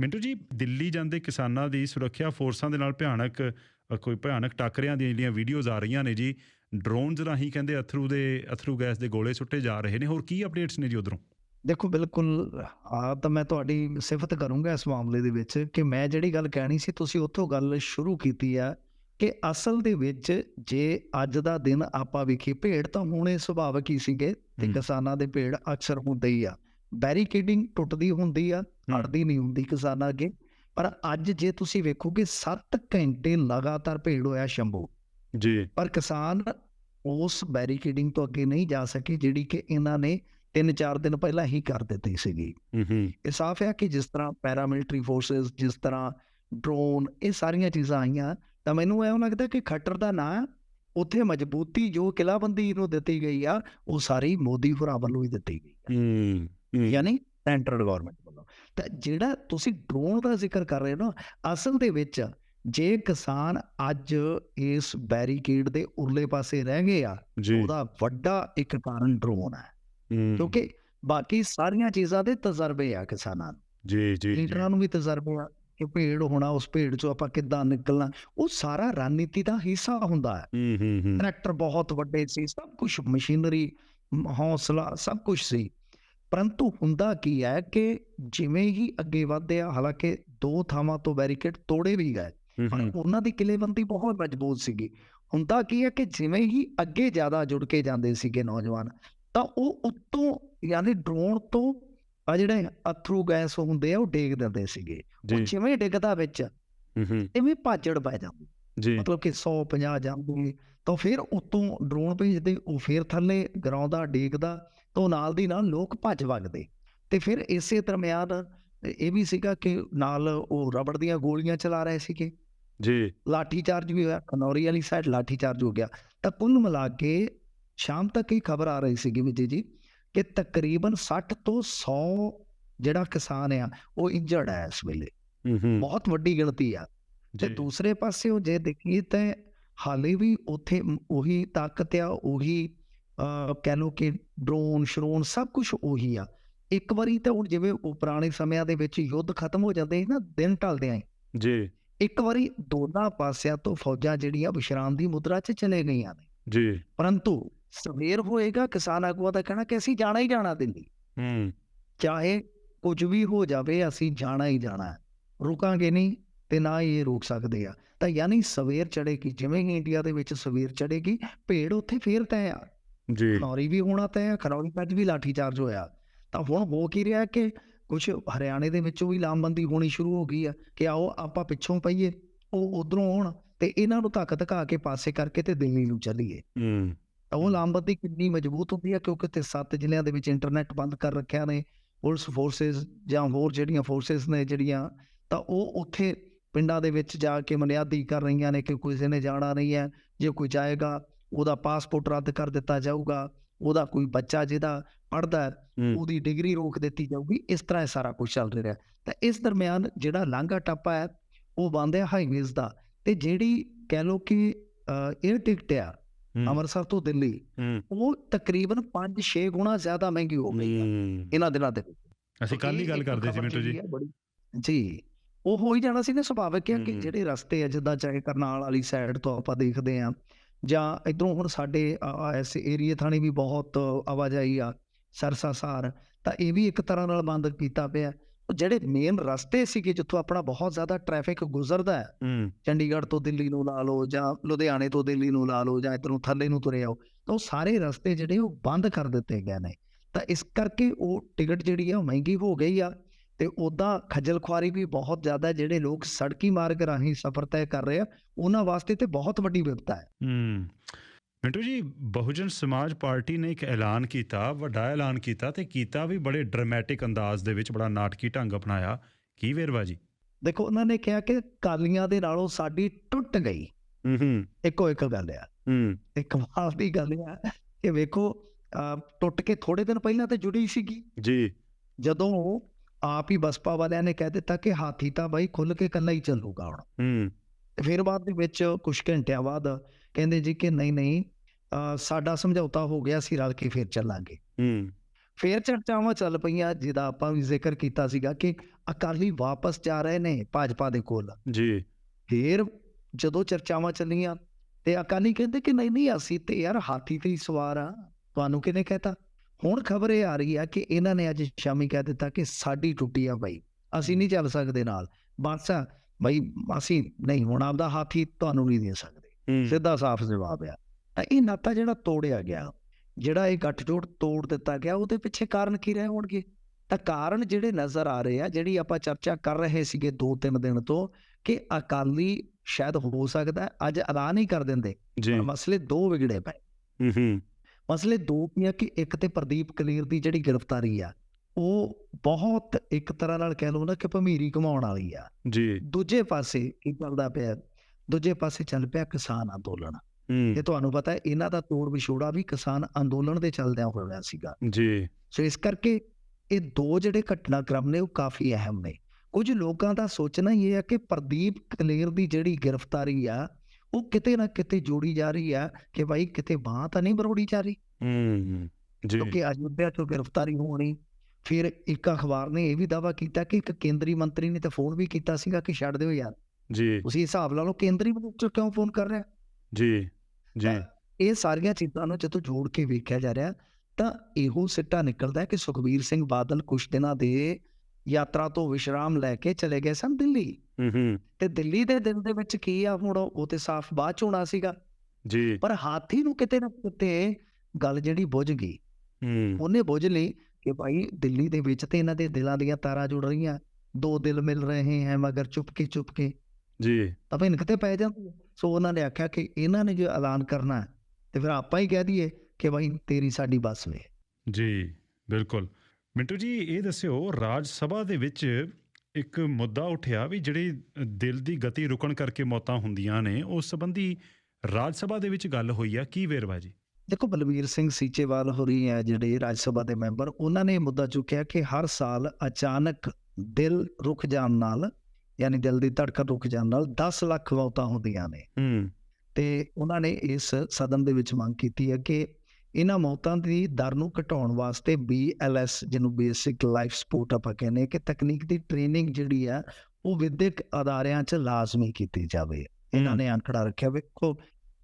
ਮਿੰਟੂ ਜੀ ਦਿੱਲੀ ਜਾਂਦੇ ਕਿਸਾਨਾਂ ਦੀ ਸੁਰੱਖਿਆ ਫੋਰਸਾਂ ਦੇ ਨਾਲ ਭਿਆਨਕ ਕੋਈ ਭਿਆਨਕ ਟੱਕਰਿਆਂ ਦੀਆਂ ਜਿਹੜੀਆਂ ਵੀਡੀਓਜ਼ ਆ ਰਹੀਆਂ ਨੇ ਜੀ ਡਰੋਨਸ ਰਾਹੀਂ ਕਹਿੰਦੇ ਅਥਰੂ ਦੇ ਅਥਰੂ ਗੈਸ ਦੇ ਗੋਲੇ ਸੁੱਟੇ ਜਾ ਰਹੇ ਨੇ। ਹੋਰ ਕੀ ਅਪਡੇਟਸ ਨੇ ਜੀ ਉਧਰੋਂ? ਦੇਖੋ ਬਿਲਕੁਲ ਆ ਤਾਂ ਮੈਂ ਤੁਹਾਡੀ ਸਿਫਤ ਕਰੂੰਗਾ ਇਸ ਮਾਮਲੇ ਦੇ ਵਿੱਚ ਕਿ ਮੈਂ ਜਿਹੜੀ ਗੱਲ ਕਹਿਣੀ ਸੀ ਤੁਸੀਂ ਉੱਥੋਂ ਗੱਲ ਸ਼ੁਰੂ ਕੀਤੀ ਆ ਕਿ ਅਸਲ ਦੇ ਵਿੱਚ ਜੇ ਅੱਜ ਦਾ ਦਿਨ ਆਪਾਂ ਵੇਖੀ ਭੇੜ ਤਾਂ ਹੋਣੇ ਸੁਭਾਵਿਕ ਹੀ ਸੀਗੇ ਤੇ। ਕਿਸਾਨਾਂ ਦੇ ਭੇੜ ਅਕਸਰ ਹੁੰਦੇ ਹੀ ਆ। ਬੈਰੀਕੇਡਿੰਗ ਟੁੱਟਦੀ ਹੁੰਦੀ ਆ ਅੜਦੀ ਨਹੀਂ ਹੁੰਦੀ ਕਿਸਾਨਾਂ ਅੱਗੇ। ਪਰ ਅੱਜ ਜੇ ਤੁਸੀਂ ਵੇਖੋਗੇ 7 ਘੰਟੇ ਲਗਾਤਾਰ ਭੇੜ ਹੋਇਆ ਸ਼ੰਭੂ। ਜੀ। ਪਰ ਕਿਸਾਨ ਉਸ ਬੈਰੀਕੇਡਿੰਗ ਤੋਂ ਅੱਗੇ ਨਹੀਂ ਜਾ ਸਕੇ ਜਿਹੜੀ ਕਿ ਇਹਨਾਂ ਨੇ 3-4 ਦਿਨ ਪਹਿਲਾਂ ਹੀ ਕਰ ਦਿੱਤੀ ਸੀਗੀ। ਹੂੰ ਇਹ ਸਾਫ਼ ਹੈ ਕਿ ਜਿਸ ਤਰ੍ਹਾਂ ਪੈਰਾਮਿਲਟਰੀ ਫੋਰਸਸ ਜਿਸ ਤਰ੍ਹਾਂ ਡਰੋਨ ਇਹ ਸਾਰੀਆਂ ਚੀਜ਼ਾਂ ਆਈਆਂ ਤਾਂ ਮੈਨੂੰ ਐਂ ਲੱਗਦਾ ਕਿ ਖੱਟਰ ਦਾ ਨਾਂ ਉੱਥੇ ਮਜ਼ਬੂਤੀ ਜੋ ਕਿਲਾਬੰਦੀ ਨੂੰ ਦਿੱਤੀ ਗਈ ਆ ਉਹ ਸਾਰੀ ਮੋਦੀ ਹੋਰਾਂ ਵੱਲੋਂ ਹੀ ਦਿੱਤੀ ਗਈ ਆ। ਹੂੰ। ਯਾਨੀ ਸੈਂਟਰਲ ਗਵਰਨਮੈਂਟ ਵੱਲੋਂ। ਤਾਂ ਜਿਹੜਾ ਤੁਸੀਂ ਡਰੋਨ ਦਾ ਜ਼ਿਕਰ ਕਰ ਰਹੇ ਹੋ ਨਾ ਅਸਲ ਦੇ ਵਿੱਚ ਜੇ ਕਿਸਾਨ ਅੱਜ ਇਸ ਬੈਰੀਕੇਡ ਦੇ ਉਰਲੇ ਪਾਸੇ ਰਹਿ ਗਏ ਆ ਉਹਦਾ ਵੱਡਾ ਇੱਕ ਕਾਰਨ ਡਰੋਨ ਹੈ। ਕਿਉਂਕਿ ਬਾਕੀ ਸਾਰੀਆਂ ਚੀਜ਼ਾਂ ਦੇ ਤਜਰਬੇ ਆ ਕਿਸਾਨਾਂ ਨੂੰ ਜੀ ਜੀ ਲੀਡਰਾਂ ਨੂੰ ਵੀ ਤਜਰਬੇ ਆ ਕਿ ਭੇੜ ਹੋਣਾ ਉਸ ਭੇੜ ਚੋਂ ਆਪਾਂ ਕਿੱਦਾਂ ਨਿਕਲਣਾ। ਉਹ ਸਾਰਾ ਰਣਨੀਤੀ ਦਾ ਹਿੱਸਾ ਹੁੰਦਾ ਹੈ। ਹੂੰ ਹੂੰ ਹੂੰ। ਟਰੈਕਟਰ ਬਹੁਤ ਵੱਡੇ ਸੀ ਸਭ ਕੁਝ ਮਸ਼ੀਨਰੀ ਹੌਸਲਾ ਸਭ ਕੁਝ ਸੀ। ਪਰੰਤੂ ਹੁੰਦਾ ਕੀ ਹੈ ਕਿ ਜਿਵੇਂ ਹੀ ਅੱਗੇ ਵਧਦੇ ਆ ਹਾਲਾਂਕਿ ਦੋ ਥਾਵਾਂ ਤੋਂ ਬੈਰੀਕੇਡ ਤੋੜੇ ਵੀ ਗਏ ਪਰ। ਉਹਨਾਂ ਦੀ ਕਿਲੇਬੰਦੀ ਬਹੁਤ ਮਜ਼ਬੂਤ ਸੀਗੀ। ਹੁੰਦਾ ਕੀ ਹੈ ਕਿ ਜਿਵੇਂ ਹੀ ਅੱਗੇ ਜ਼ਿਆਦਾ ਜੁੜ ਕੇ ਜਾਂਦੇ ਸੀਗੇ ਨੌਜਵਾਨ ਤਾਂ ਉਹ ਉੱਤੋਂ ਯਾਨੀ ਡਰੋਨ ਤੋਂ ਆ ਜਿਹੜੇ ਅਥਰੂ ਗੈਸ ਹੁੰਦੇ ਆ ਉਹ ਡੇਗ ਦਿੰਦੇ ਸੀਗੇ। ਉਹ ਜਿਵੇਂ ਡਿੱਗਦਾ ਵਿੱਚ ਹੂੰ ਇਵੇਂ ਭਾਜੜ ਪੈ ਜਾਂਦੀ। ਜੀ। ਮਤਲਬ ਕਿ 150 ਜਾਂਦੇ ਤਾਂ ਫਿਰ ਉਤੋਂ ਡਰੋਨ ਭੇਜਦੇ ਉਹ ਫਿਰ ਥੱਲੇ ਗਰਾਉਂਦਾ ਡੇਗਦਾ ਤਾਂ ਨਾਲ ਦੀ ਨਾਲ ਲੋਕ ਭੱਜ ਵਗਦੇ। ਤੇ ਫਿਰ ਇਸੇ ਦਰਮਿਆਨ ਇਹ ਵੀ ਸੀਗਾ ਕਿ ਨਾਲ ਉਹ ਰਬੜ ਦੀਆਂ ਗੋਲੀਆਂ ਚਲਾ ਰਹੇ ਸੀਗੇ। ਜੀ। ਲਾਠੀ ਚਾਰਜ ਵੀ ਹੋਇਆ ਖਨੌਰੀ ਵਾਲੀ ਸਾਈਡ ਲਾਠੀ ਚਾਰਜ ਹੋ ਗਿਆ। ਤਾਂ ਕੁੱਲ ਮਿਲਾ ਕੇ ਸ਼ਾਮ ਤੱਕ ਹੀ ਖਬਰ ਆ ਰਹੀ ਸੀਗੀ ਵਿਜੇ ਜੀ ਕਿ ਤਕਰੀਬਨ 60 ਤੋਂ 100 ਜਿਹੜਾ ਕਿਸਾਨ ਆ ਉਹ ਇੰਜਰਡ ਹੈ ਇਸ ਵੇਲੇ। ਹੂੰ ਹੂੰ। ਬਹੁਤ ਵੱਡੀ ਗਿਣਤੀ ਆ। ਤੇ ਦੂਸਰੇ ਪਾਸੇ ਉਹ ਜੇ ਦੇਖੀਏ ਤਾਂ ਹਾਲੇ ਵੀ ਉੱਥੇ ਉਹੀ ਤਾਕਤ ਆ ਉਹੀ ਕਹਿ ਲਓ ਕਿ ਡਰੋਨ ਸ਼ਰੋਨ ਸਭ ਕੁਝ ਉਹੀ ਆ। ਇੱਕ ਵਾਰੀ ਤਾਂ ਹੁਣ ਜਿਵੇਂ ਉਹ ਪੁਰਾਣੇ ਸਮਿਆਂ ਦੇ ਵਿੱਚ ਯੁੱਧ ਖਤਮ ਹੋ ਜਾਂਦੇ ਸੀ ਨਾ ਦਿਨ ਢਲਦੇ ਆਂ ਜੀ। ਇੱਕ ਵਾਰੀ ਦੋਨਾਂ ਪਾਸਿਆਂ ਤੋਂ ਫੌਜਾਂ ਜਿਹੜੀਆਂ ਵਿਸ਼ਰਾਮ ਦੀ ਮੁਦਰਾ 'ਚ ਚਲੇ ਗਈਆਂ ਨੇ। ਜੀ। ਪਰੰਤੂ ਸਵੇਰ ਹੋਏਗਾ ਕਿਸਾਨ ਆਗੂਆਂ ਦਾ ਕਹਿਣਾ ਕਿ ਅਸੀਂ ਜਾਣਾ ਹੀ ਜਾਣਾ ਦਿੱਲੀ। ਹੂੰ। ਚਾਹੇ ਕੁਝ ਵੀ ਹੋ ਜਾਵੇ ਅਸੀਂ ਜਾਣਾ ਹੀ ਜਾਣਾ ਹੈ। ਰੁਕਾਂਗੇ ਨਹੀਂ ਤੇ ਨਾ ਹੀ ਇਹ ਰੋਕ ਸਕਦੇ ਆ। ਤਾਂ ਯਾਨੀ ਸਵੇਰ ਚੜੇਗੀ ਜਿਵੇਂ ਹੀ ਇੰਡੀਆ ਦੇ ਵਿੱਚ ਸਵੇਰ ਚੜੇਗੀ ਭੇੜ ਉੱਥੇ ਫੇਰ ਤੈ ਆ। ਜੀ। ਖਨੌਰੀ ਵੀ ਹੋਣਾ ਤੈ ਆ ਖਨੌਰੀ ਵਿੱਚ ਵੀ ਲਾਠੀ ਚਾਰਜ ਹੋਇਆ। ਤਾਂ ਹੁਣ ਹੋ ਕੀ ਰਿਹਾ ਕਿ ਕੁਝ ਹਰਿਆਣੇ ਦੇ ਵਿੱਚੋਂ ਵੀ ਲਾਮਬੰਦੀ ਹੋਣੀ ਸ਼ੁਰੂ ਹੋ ਗਈ ਆ ਕਿ ਆਓ ਆਪਾਂ ਪਿੱਛੋਂ ਪਈਏ ਉਹ ਉਧਰੋਂ ਆਉਣ ਤੇ ਇਹਨਾਂ ਨੂੰ ਧੱਕ ਧਕਾ ਕੇ ਪਾਸੇ ਕਰਕੇ ਤੇ ਦਿੱਲੀ ਨੂੰ ਚੱਲੀਏ। ਹੂੰ। ਤਾਂ ਉਹ ਲਾਮਬੰਦੀ ਕਿੰਨੀ ਮਜ਼ਬੂਤ ਹੁੰਦੀ ਹੈ ਕਿਉਂਕਿ ਤੇ ਸੱਤ ਜ਼ਿਲ੍ਹਿਆਂ ਦੇ ਵਿੱਚ ਇੰਟਰਨੈਟ ਬੰਦ ਕਰ ਰੱਖਿਆ ਨੇ ਪੁਲਿਸ ਫੋਰਸਸ ਜਾਂ ਹੋਰ ਜਿਹੜੀਆਂ ਫੋਰਸਸ ਨੇ ਜਿਹੜੀਆਂ ਤਾਂ ਉਹ ਉੱਥੇ ਪਿੰਡਾਂ ਦੇ ਵਿੱਚ ਜਾ ਕੇ ਮਨਿਆਦੀ ਕਰ ਰਹੀਆਂ ਨੇ ਕਿ ਕਿਸੇ ਨੇ ਜਾਣਾ ਨਹੀਂ ਹੈ ਜੇ ਕੋਈ ਜਾਏਗਾ ਉਹਦਾ ਪਾਸਪੋਰਟ ਰੱਦ ਕਰ ਦਿੱਤਾ ਜਾਊਗਾ ਉਹਦਾ ਕੋਈ ਬੱਚਾ ਜਿਹਦਾ ਪੜਦਾ ਉਹਦੀ ਡਿਗਰੀ ਰੋਕ ਦਿੱਤੀ ਜਾਊਗੀ ਇਸ ਤਰ੍ਹਾਂ ਇਹ ਸਾਰਾ ਕੁਝ ਚੱਲ ਰਿਹਾ। ਤਾਂ ਇਸ ਦਰਮਿਆਨ ਜਿਹੜਾ ਲਾਂਘਾ ਟੱਪਾ ਹੈ ਉਹ ਬੰਦ ਹੈ ਹਾਈਵੇਜ਼ ਦਾ। ਤੇ ਜਿਹੜੀ ਕਹਿ ਲਓ ਕਿ 에ਅਰ ਟਿਕਟ ਆ ਹੂੰ, ਅੰਮ੍ਰਿਤਸਰ ਤੋਂ ਦਿੱਲੀ ਉਹ ਤਕਰੀਬਨ 5-6 ਗੁਣਾ ਜ਼ਿਆਦਾ ਮਹਿੰਗੀ ਹੋ ਗਈ ਹੈ। ਇਹਨਾਂ ਦਿਨਾਂ ਦੇ ਵਿੱਚ। ਅਸੀਂ ਕੱਲ ਹੀ ਗੱਲ ਕਰਦੇ ਸੀ ਮਿੰਟੂ ਜੀ। ਜੀ ਉਹ ਹੋ ਹੀ ਜਾਣਾ ਸੀ ਨਾ ਸੁਭਾਵਿਕ ਹੈ। ਕਿ। ਜਿਹੜੇ ਰਸਤੇ ਆ ਜਿੱਦਾਂ ਚਾਹੇ ਕਰਨਾਲ ਵਾਲੀ ਸਾਈਡ ਤੋਂ ਆਪਾਂ ਦੇਖਦੇ ਆ ਜਾਂ ਇਧਰੋਂ ਹੁਣ ਸਾਡੇ ਐਸ ਏਰੀਏ ਥਾਣੀ ਵੀ ਬਹੁਤ ਆਵਾਜਾਈ ਆ ਸਰਸਾ ਸਾਰ ਤਾਂ ਇਹ ਵੀ ਇੱਕ ਤਰ੍ਹਾਂ ਨਾਲ ਬੰਦ ਕੀਤਾ ਪਿਆ। ਉਹ ਜਿਹੜੇ ਮੇਨ ਰਸਤੇ ਸੀਗੇ ਜਿੱਥੋਂ ਆਪਣਾ ਬਹੁਤ ਜ਼ਿਆਦਾ ਟ੍ਰੈਫਿਕ ਗੁਜ਼ਰਦਾ ਹੈ। ਚੰਡੀਗੜ੍ਹ ਤੋਂ ਦਿੱਲੀ ਨੂੰ ਲਾ ਲਓ ਜਾਂ ਲੁਧਿਆਣੇ ਤੋਂ ਦਿੱਲੀ ਨੂੰ ਲਾ ਲਓ ਜਾਂ ਇੱਧਰੋਂ ਥੱਲੇ ਨੂੰ ਤੁਰੇ ਆਓ ਤਾਂ ਉਹ ਸਾਰੇ ਰਸਤੇ ਜਿਹੜੇ ਉਹ ਬੰਦ ਕਰ ਦਿੱਤੇ ਗਏ ਨੇ। ਤਾਂ ਇਸ ਕਰਕੇ ਉਹ ਟਿਕਟ ਜਿਹੜੀ ਆ ਉਹ ਮਹਿੰਗੀ ਹੋ ਗਈ ਆ। ਤੇ ਉਦਾਂ ਖੱਜਲ ਖੁਆਰੀ ਵੀ ਬਹੁਤ ਜ਼ਿਆਦਾ। ਜਿਹੜੇ ਲੋਕ ਸੜਕੀ ਮਾਰਗ ਰਾਹੀਂ ਸਫ਼ਰ ਤੈਅ ਕਰ ਰਹੇ ਆ ਉਹਨਾਂ ਵਾਸਤੇ ਤੇ ਬਹੁਤ ਵੱਡੀ ਵਿਪਤਾ ਹੈ। ਹੂੰ। ਮਿੰਟੂ ਜੀ ਬਹੁਜਨ ਸਮਾਜ ਪਾਰਟੀ ਨੇ ਇੱਕ ਐਲਾਨ ਕੀਤਾ ਵੱਡਾ ਐਲਾਨ ਕੀਤਾ ਤੇ ਕੀਤਾ ਵੀ ਬੜੇ ਡਰਾਮੈਟਿਕ ਅੰਦਾਜ਼ ਦੇ ਵਿੱਚ ਬੜਾ ਨਾਟਕੀ ਢੰਗ ਅਪਣਾਇਆ। ਕੀ ਵੇਰਵਾ ਜੀ? ਦੇਖੋ ਉਹਨਾਂ ਨੇ ਕਿਹਾ ਕਿ ਕਾਲੀਆਂ ਦੇ ਨਾਲੋਂ ਸਾਡੀ ਟੁੱਟ ਗਈ। ਹੂੰ ਹੂੰ। ਇੱਕੋ ਇੱਕ ਗੱਲ ਆ। ਹੂੰ। ਤੇ ਕਮਾਲ ਦੀ ਗੱਲ ਆ ਕਿ ਵੇਖੋ ਟੁੱਟ ਕੇ ਥੋੜੇ ਦਿਨ ਪਹਿਲਾਂ ਤੇ ਜੁੜੀ ਸੀਗੀ। ਜੀ। ਜਦੋਂ ਆਪ ਹੀ ਬਸਪਾ ਵਾਲਿਆਂ ਨੇ ਕਹਿ ਦਿੱਤਾ ਕਿ ਹਾਥੀ ਤਾਂ ਬਾਈ ਖੁੱਲ ਕੇ ਇਕੱਲਾ ਹੀ ਚੱਲੂਗਾ ਹੁਣ। ਹੂੰ। ਫਿਰ ਬਾਅਦ ਦੇ ਵਿੱਚ ਕੁਝ ਘੰਟਿਆਂ ਬਾਅਦ ਕਹਿੰਦੇ ਜੀ ਕਿ ਨਹੀਂ ਨਹੀਂ ਸਾਡਾ ਸਮਝੌਤਾ ਹੋ ਗਿਆ ਸੀ ਰਲ ਕੇ ਫਿਰ ਚੱਲਾਂਗੇ। ਹੂੰ। ਫੇਰ ਚਰਚਾਵਾਂ ਚੱਲ ਪਈਆਂ ਜਿਹਦਾ ਆਪਾਂ ਵੀ ਜ਼ਿਕਰ ਕੀਤਾ ਸੀਗਾ ਕਿ ਅਕਾਲੀ ਵਾਪਸ ਜਾ ਰਹੇ ਨੇ ਭਾਜਪਾ ਦੇ ਕੋਲ। ਜੀ। ਫੇਰ ਜਦੋਂ ਚਰਚਾਵਾਂ ਚੱਲੀਆਂ ਤੇ ਅਕਾਲੀ ਕਹਿੰਦੇ ਕਿ ਨਹੀਂ ਨਹੀਂ ਅਸੀਂ ਤੇ ਯਾਰ ਹਾਥੀ ਤੇ ਹੀ ਸਵਾਰ ਆ। ਤੁਹਾਨੂੰ ਕਿਹਨੇ ਕਹਿਤਾ? ਹੁਣ ਖਬਰ ਇਹ ਆ ਰਹੀ ਆ ਕਿ ਇਹਨਾਂ ਨੇ ਅੱਜ ਸ਼ਾਮੀ ਕਹਿ ਦਿੱਤਾ ਕਿ ਸਾਡੀ ਟੁੱਟੀ ਆ ਬਾਈ ਅਸੀਂ ਨਹੀਂ ਚੱਲ ਸਕਦੇ ਨਾਲ। ਬਸ ਆ, ਬਈ ਅਸੀਂ ਨਹੀਂ ਹੁਣ ਆਪਦਾ ਹਾਥੀ ਤੁਹਾਨੂੰ ਨਹੀਂ ਦੇ ਸਕਦੇ। ਸਿੱਧਾ ਸਾਫ਼ ਜਵਾਬ ਆ। ਤਾਂ ਇਹ ਨਾਤਾ ਜਿਹੜਾ ਤੋੜਿਆ ਗਿਆ ਜਿਹੜਾ ਇਹ ਗੱਠਜੋੜ ਤੋੜ ਦਿੱਤਾ ਗਿਆ ਉਹਦੇ ਪਿੱਛੇ ਕਾਰਨ ਕੀ ਰਹੇ ਹੋਣਗੇ? ਤਾਂ ਕਾਰਨ ਜਿਹੜੇ ਨਜ਼ਰ ਆ ਰਹੇ ਆ ਜਿਹੜੀ ਆਪਾਂ ਚਰਚਾ ਕਰ ਰਹੇ ਸੀਗੇ 2-3 ਦਿਨ ਤੋਂ ਕਿ ਅਕਾਲੀ ਸ਼ਾਇਦ ਹੋ ਸਕਦਾ ਅੱਜ ਐਲਾਨ ਹੀ ਕਰ ਦਿੰਦੇ। ਮਸਲੇ ਦੋ ਵਿਗੜੇ ਪਏ। ਹੂੰ ਹੂੰ। ਮਸਲੇ ਦੋ ਕੀ ਆ ਕਿ ਇੱਕ ਤੇ ਪ੍ਰਦੀਪ ਕਲੀਰ ਦੀ ਜਿਹੜੀ ਗ੍ਰਿਫਤਾਰੀ ਆ ਉਹ ਬਹੁਤ ਇੱਕ ਤਰ੍ਹਾਂ ਨਾਲ ਕਹਿ ਲਓ ਨਾ ਕਿ ਭਮੀਰੀ ਘਮਾਉਣ ਵਾਲੀ ਆ। ਜੀ। ਦੂਜੇ ਪਾਸੇ ਕੀ ਚੱਲਦਾ ਪਿਆ ਦੂਜੇ ਪਾਸੇ ਚੱਲ ਪਿਆ ਕਿਸਾਨ ਅੰਦੋਲਨ। ਇਹ ਤੁਹਾਨੂੰ ਪਤਾ ਹੈ ਇਹਨਾਂ ਦਾ ਤੋੜ ਵਿਛੋੜਾ ਵੀ ਕਿਸਾਨ ਅੰਦੋਲਨ ਦੇ ਚੱਲਦਿਆਂ ਹੋਇਆ ਸੀਗਾ। ਜੀ। ਸੋ ਇਸ ਕਰਕੇ ਇਹ ਦੋ ਜਿਹੜੇ ਘਟਨਾਕ੍ਰਮ ਨੇ ਉਹ ਕਾਫੀ ਅਹਿਮ ਨੇ। ਕੁਝ ਲੋਕਾਂ ਦਾ ਸੋਚਣਾ ਇਹ ਹੈ ਕਿ ਪ੍ਰਦੀਪ ਕਲੇਰ ਦੀ ਜਿਹੜੀ ਗ੍ਰਿਫਤਾਰੀ ਆ ਉਹ ਕਿਤੇ ਨਾ ਕਿਤੇ ਜੋੜੀ ਜਾ ਰਹੀ ਆ ਕਿ ਭਾਈ ਕਿਤੇ ਬਾਹ ਤਾਂ ਨਹੀਂ ਬਰੋੜੀ ਜਾ ਰਹੀ। ਹੂੰ ਜੀ। ਕਿਉਂਕਿ ਅਯੁੱਧਿਆ ਤੋਂ ਗ੍ਰਿਫਤਾਰੀ ਹੋਣੀ ਫਿਰ ਇੱਕ ਅਖਬਾਰ ਨੇ ਇਹ ਵੀ ਦਾਵਾ ਕੀਤਾ ਕਿ ਇੱਕ ਕੇਂਦਰੀ ਮੰਤਰੀ ਨੇ ਤਾਂ ਫੋਨ ਵੀ ਕੀਤਾ ਸੀਗਾ ਕਿ ਛੱਡ ਦਿਓ ਯਾਰ। ਜੀ। ਤੁਸੀਂ ਹਿਸਾਬ ਲਾ ਲਓ ਕੇਂਦਰੀ ਮੰਤਰੀ ਕਿਉਂ ਫੋਨ ਕਰ ਰਿਹਾ? ਜੀ ਜੀ। ਇਹ ਸਾਰੀਆਂ ਚੀਜ਼ਾਂ ਨੂੰ ਜਦੋਂ ਜੋੜ ਕੇ ਵੇਖਿਆ ਜਾ ਰਿਹਾ ਤਾਂ ਇਹੋ ਸਿੱਟਾ ਨਿਕਲਦਾ ਹੈ ਕਿ ਸੁਖਬੀਰ ਸਿੰਘ ਬਾਦਲ ਕੁਝ ਦਿਨਾਂ ਦੇ ਯਾਤਰਾ ਤੋਂ ਵਿਸ਼ਰਾਮ ਲੈ ਕੇ ਚਲੇ ਗਏ ਸਨ ਦਿੱਲੀ। ਹੂੰ ਹੂੰ ਤੇ ਦਿੱਲੀ ਦੇ ਦਿਲ ਦੇ ਵਿੱਚ ਕੀ ਆ ਹੁਣ ਉਹ ਤੇ ਸਾਫ਼ ਬਾਅਦ ਚ ਹੋਣਾ ਸੀਗਾ। ਜੀ। ਪਰ ਹਾਥੀ ਨੂੰ ਕਿਤੇ ਨਾ ਕਿਤੇ ਗੱਲ ਜਿਹੜੀ ਬੁੱਝ ਗਈ। ਹੂੰ। ਉਹਨੇ ਬੁੱਝ ਲਈ ਕਿ ਭਾਈ ਦਿੱਲੀ ਦੇ ਵਿੱਚ ਤੇ ਇਹਨਾਂ ਦੇ ਦਿਲਾਂ ਦੀਆਂ ਤਾਰਾਂ ਜੁੜ ਰਹੀਆਂ। ਦੋ ਦਿਲ ਮਿਲ ਰਹੇ ਹੈ ਮਗਰ ਚੁਪਕੇ ਚੁਪਕੇ। ਜੀ। ਤਾਂ ਭਿੰਨ ਕਿਤੇ ਪੈ ਜਾਂਦੀ ਸੋ ਉਹਨਾਂ ਨੇ ਆਖਿਆ ਕਿ ਇਹਨਾਂ ਨੇ ਜੋ ਐਲਾਨ ਕਰਨਾ ਤੇ ਫਿਰ ਆਪਾਂ ਹੀ ਕਹਿ ਦਈਏ ਕਿ ਭਾਈ ਤੇਰੀ ਸਾਡੀ ਬੱਸ ਵੇ। ਜੀ ਬਿਲਕੁਲ। ਮਿੰਟੂ ਜੀ ਇਹ ਦੱਸਿਓ ਰਾਜ ਸਭਾ ਦੇ ਵਿੱਚ ਇੱਕ ਮੁੱਦਾ ਉੱਠਿਆ ਵੀ ਜਿਹੜੀ ਦਿਲ ਦੀ ਗਤੀ ਰੁਕਣ ਕਰਕੇ ਮੌਤਾਂ ਹੁੰਦੀਆਂ ਨੇ ਉਸ ਸੰਬੰਧੀ ਰਾਜ ਸਭਾ ਦੇ ਵਿੱਚ ਗੱਲ ਹੋਈ ਆ। ਕੀ ਵੇਰਵਾ ਜੀ? ਦੇਖੋ ਬਲਵੀਰ ਸਿੰਘ ਸੀਚੇਵਾਲ ਹੋਰੀ ਹੈ ਜਿਹੜੇ ਰਾਜ ਸਭਾ ਦੇ ਮੈਂਬਰ ਉਹਨਾਂ ਨੇ ਮੁੱਦਾ ਚੁੱਕਿਆ ਕਿ ਹਰ ਸਾਲ ਅਚਾਨਕ ਦਿਲ ਰੁਕ ਜਾਣ ਨਾਲ ਯਾਨੀ ਦਿਲ ਦੀ ਧੜਕਣ ਰੁਕ ਜਾਣ ਨਾਲ 10 ਲੱਖ ਮੌਤਾਂ ਹੁੰਦੀਆਂ ਨੇ। ਹੂੰ। ਤੇ ਉਹਨਾਂ ਨੇ ਇਸ ਸਦਨ ਦੇ ਵਿੱਚ ਮੰਗ ਕੀਤੀ ਹੈ ਕਿ ਇਹਨਾਂ ਮੌਤਾਂ ਦੀ ਦਰ ਨੂੰ ਘਟਾਉਣ ਵਾਸਤੇ BLS ਜਿਹਨੂੰ ਬੇਸਿਕ ਲਾਈਫ ਸਪੋਰਟ ਆਪਾਂ ਕਹਿੰਦੇ ਕਿ ਤਕਨੀਕ ਦੀ ਟ੍ਰੇਨਿੰਗ ਜਿਹੜੀ ਆ ਉਹ ਵਿਦਿਅਕ ਅਦਾਰਿਆਂ 'ਚ ਲਾਜ਼ਮੀ ਕੀਤੀ ਜਾਵੇ ਇਹਨਾਂ। ਨੇ ਅੰਕੜਾ ਰੱਖਿਆ ਵੇਖੋ